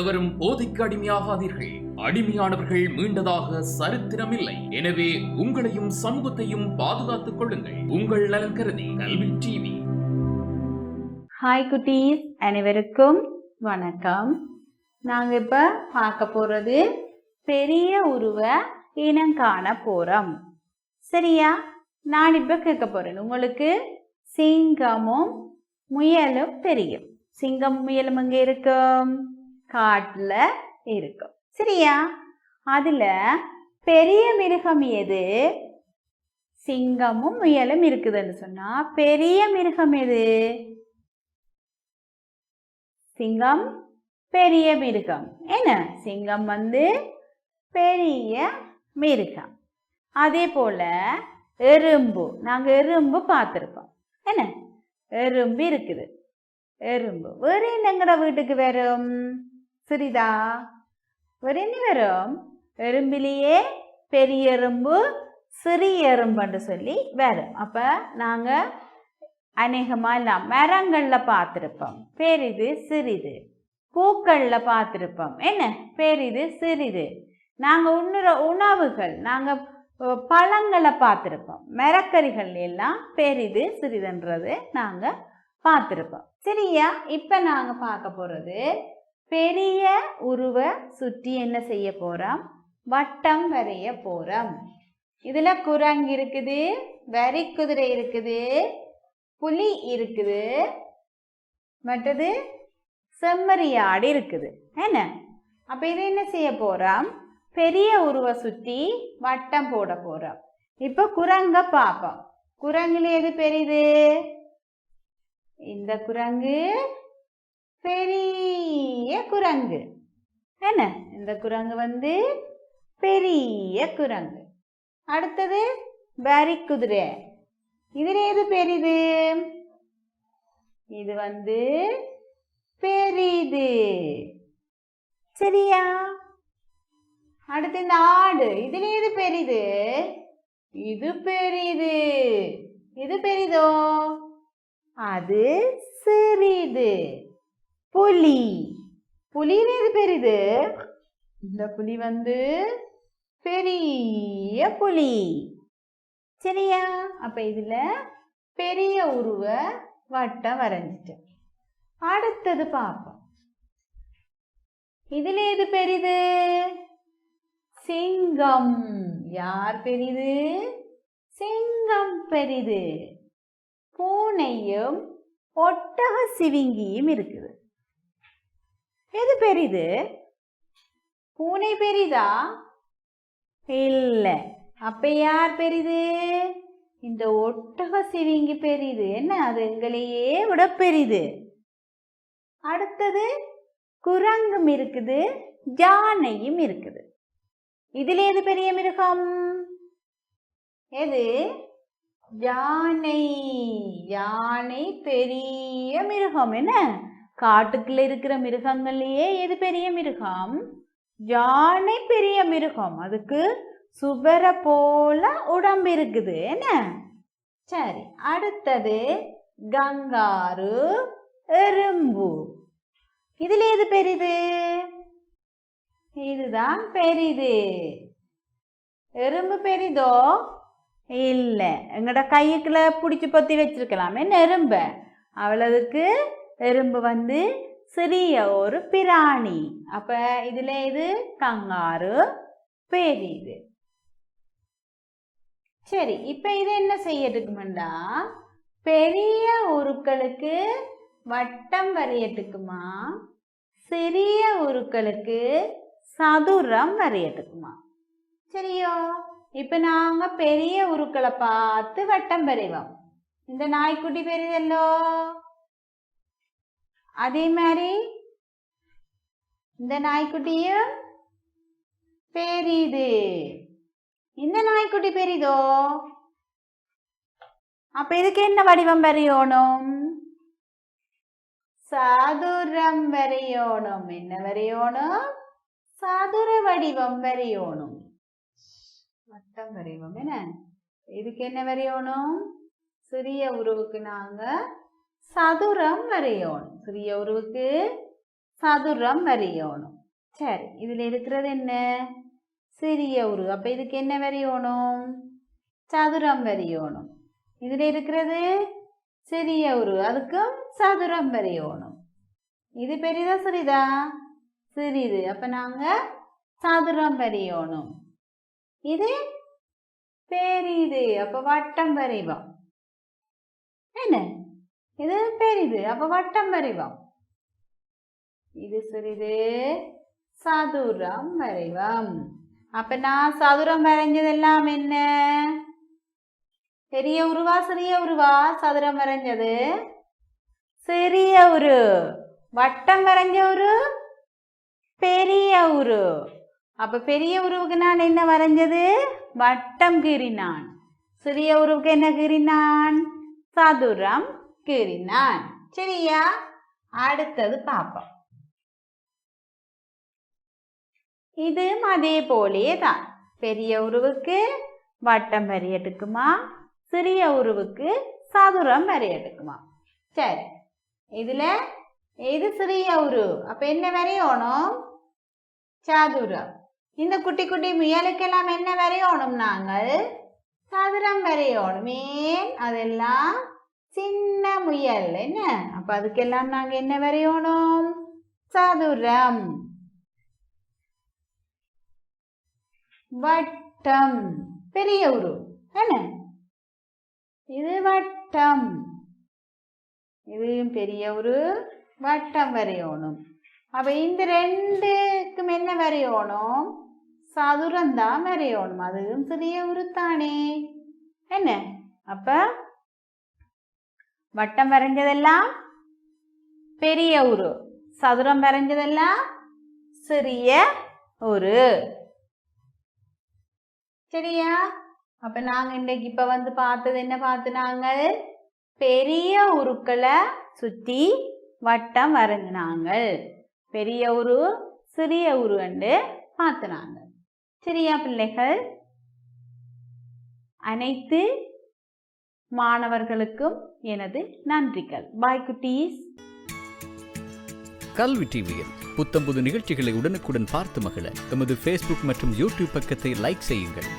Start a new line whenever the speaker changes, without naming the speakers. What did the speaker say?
எவரும் போதைக்கு அடிமையாகாதீர்கள். அடிமையானவர்கள் மீண்டதாக சரித்திரமில்லை. எனவே உங்களையும் சமூகத்தையும் பாதுகாத்துக் கொள்ளுங்கள். உங்கள் நலன் கருதி கல்வி டிவி.
ஹாய் குட்டீஸ். அனைவருக்கும் வணக்கம். நாங்கள் இப்போ பார்க்க போகிறது பெரிய உருவ இனம் காண போகிறோம் சரியா? நான் இப்போ கேட்க போகிறேன் உங்களுக்கு சிங்கமும் முயலும் தெரியும். சிங்கம் முயலும் அங்கே இருக்கும்? காட்டில் இருக்கும். சரியா? அதில் பெரிய மிருகம் எது? சிங்கமும் முயலும் இருக்குதுன்னு சொன்னால் பெரிய மிருகம் எது? சிங்கம் பெரிய மிருகம். என்ன? சிங்கம் வந்து பெரிய மிருகம். அதே போல எறும்பு நாங்கள் எறும்பு பார்த்துருக்கோம். என்ன? எறும்பு இருக்குது. எறும்பு. வேறு என்ன வீட்டுக்கு வரும்? சரிதா வேற என்ன வரும்? எறும்பிலேயே பெரிய எறும்பு சிறிய எறும்புன்னு சொல்லி வரும். அப்போ நாங்கள் அநேகமாக எல்லாம் மரங்களில் பார்த்துருப்போம். பெரிது சிறிது. பூக்களில் பார்த்துருப்போம். என்ன? பெரிது சிறிது. நாங்கள் உண்ணுற உணவுகள் நாங்கள் பழங்களை பார்த்துருப்போம். மரக்கறிகள் எல்லாம் பெரிது சிறிதுன்றது நாங்கள் பார்த்துருப்போம். சரியா? இப்போ நாங்கள் பார்க்க போகிறது பெரிய உருவ சுற்றி என்ன செய்ய போகிறோம் வட்டம் வரைய போகிறோம் இதில் குரங்கு இருக்குது வரி குதிரை இருக்குது புலி இருக்குது. மற்றது செம்மறியாடு இருக்குது. என்ன? அப்போ இதை என்ன செய்ய போகிறோம் பெரிய உருவ சுற்றி வட்டம் போட போகிறோம் இப்போ குரங்க பார்ப்போம். குரங்குல எது பெரியது இந்த குரங்கு பெரிய குரங்கு. என்ன? இந்த குரங்கு வந்து பெரிய குரங்கு. அடுத்தது வரி குதிரை. இதுல எது பெரிது? இது வந்து பெரிது. சரியா? அடுத்து இந்த ஆடு. இதுல எது பெரிது? இது பெரிது. இது பெரிதோ? அது சிறிது. புலி. புலின்னு எது பெரிது இந்த புலி வந்து பெரிய புலி. சரியா? அப்ப இதுல பெரிய உருவ வட்டம் வரைஞ்சிட்டேன். அடுத்தது பார்ப்போம். இதுல எது பெரிது சிங்கம். யார் பெரிது சிங்கம் பெரிது பூனையும் ஒட்டக சிவிங்கியும் இருக்குது எது பெரிது? பூனை பெரிதா? இல்லை. அப்ப யார் பெரிது? இந்த ஒட்டக சிவிங்கி பெரிது. என்ன அது? எங்களையே விட பெரிது. அடுத்தது குரங்கும் இருக்குது ஜானையும் இருக்குது. இதுல எது பெரிய மிருகம்? எது? யானை. யானை பெரிய மிருகம். என்ன? காட்டுக்குள்ள இருக்கிற மிருகங்கள்லயே எது பெரிய மிருகம்? யானை பெரிய மிருகம். அதுக்கு சுவர போல உடம்பு இருக்குது. என்ன? சரி அடுத்தது கங்காரு எறும்பு. இதுல எது பெரிது? இதுதான் பெரிது. எறும்பு பெரிதோ? இல்லை. எங்கட கையுக்குள்ள பிடிச்சி பொத்தி வச்சிருக்கலாமே. நெரும்ப அவளதுக்கு எறும்பு வந்து சிறிய ஒரு பிராணி. அப்ப இதுல இது கங்காரு பெரிது சரி இப்ப இது என்ன செய்யட்டுக்குமெண்டா பெரிய உருக்களுக்கு வட்டம் வரையட்டுக்குமா? சிறிய உருக்களுக்கு சதுரம் வரையட்டுக்குமா? சரியோ? இப்ப நாங்க பெரிய உருக்களை பார்த்து வட்டம் வரைவோம். இந்த நாய்க்குட்டி பெரியதல்லோ அதே மாதிரி இந்த நாய்க்குட்டியும் பெரிது. இந்த நாய்க்குட்டி பெரிதோ? அப்ப இதுக்கு என்ன வடிவம் வரையணும்? சதுரம் வரையணும். என்ன வரையணும்? சதுர வடிவம் வரையணும். வட்டம் வரைவோம். என்ன? இதுக்கு என்ன வரையணும்? சிறிய உருவுக்கு நாங்க சதுரம் வரையணும். சிறிய உருவுக்கு சதுரம் வரையணும். சரி இதில் இருக்கிறது என்ன? சிறிய உரு. அப்போ இதுக்கு என்ன வரையணும்? சதுரம் வரையணும். இதில் இருக்கிறது சிறிய உரு. அதுக்கும் சதுரம் வரையணும். இது பெரிதா சிறிதா? சிறிது. அப்போ நாங்கள் சதுரம் வரையணும். இது பெரிது. அப்போ வட்டம் வரைவோம். என்ன? இது பெரிது அப்போ வட்டம் வரைவோம். இது சிறிது சதுரம் வரைவோம். அப்ப நான் சதுரம் வரைஞ்சதெல்லாம் என்ன? பெரிய உருவா சிறிய உருவா? சதுரம் வரைஞ்சது சிறிய உரு. வட்டம் வரைஞ்ச உரு பெரிய உரு. அப்ப பெரிய உருவுக்கு நான் என்ன வரைஞ்சது? வட்டம் கீறினான். சிறிய உருவுக்கு என்ன கீறினான்? சதுரம் கூறினான் சரியா? அடுத்தது பார்ப்போம். இதுவும் அதே போலே தான் பெரிய உருவுக்கு வட்டம் வரையட்டுக்குமா? சிறிய உருவுக்கு சதுரம் வரையட்டுக்குமா? சரி இதுல இது சிறிய உரு. அப்ப என்ன வரையணும்? சதுரம். இந்த குட்டி குட்டி முயலுக்கெல்லாம் என்ன வரையணும் நாங்கள்? சதுரம் வரையணும். ஏன் அதெல்லாம் சின்ன முயல் என்ன? அப்ப அதுக்கெல்லாம் நாங்க என்ன வரையணும் சதுரம். வட்டம். பெரிய உரு என்ன? இது வட்டம். இதையும் பெரிய ஒரு வட்டம் வரையணும் அப்ப இந்த ரெண்டுக்கும் என்ன வரையணும் சதுரம் தான் வரையணும் அதுவும் சிறிய உருத்தானே. என்ன? அப்ப வட்டம் வரைஞ்சதெல்லாம் பெரிய உரு சதுரம் வரைஞ்சதெல்லாம் சிறிய ஒரு சரியா? அப்ப நாங்க இன்றைக்கு இப்ப வந்து பார்த்தது என்ன பார்த்து நாங்கள்? பெரிய உருக்களை சுத்தி வட்டம் வரைஞ்சினாங்கள். பெரிய உரு சிறிய உரு என்று பார்த்துனாங்க சரியா பிள்ளைகள்? அனைத்து மாணவர்களுக்கும் எனது நன்றிகள். பாய் குட்டீஸ்.
கல்வி டிவியில் புத்தம்புது நிகழ்ச்சிகளை உடனுக்குடன் பார்த்து மகிழ. எமது ஃபேஸ்புக் மற்றும் யூடியூப் பக்கத்தை லைக் செய்யுங்கள்.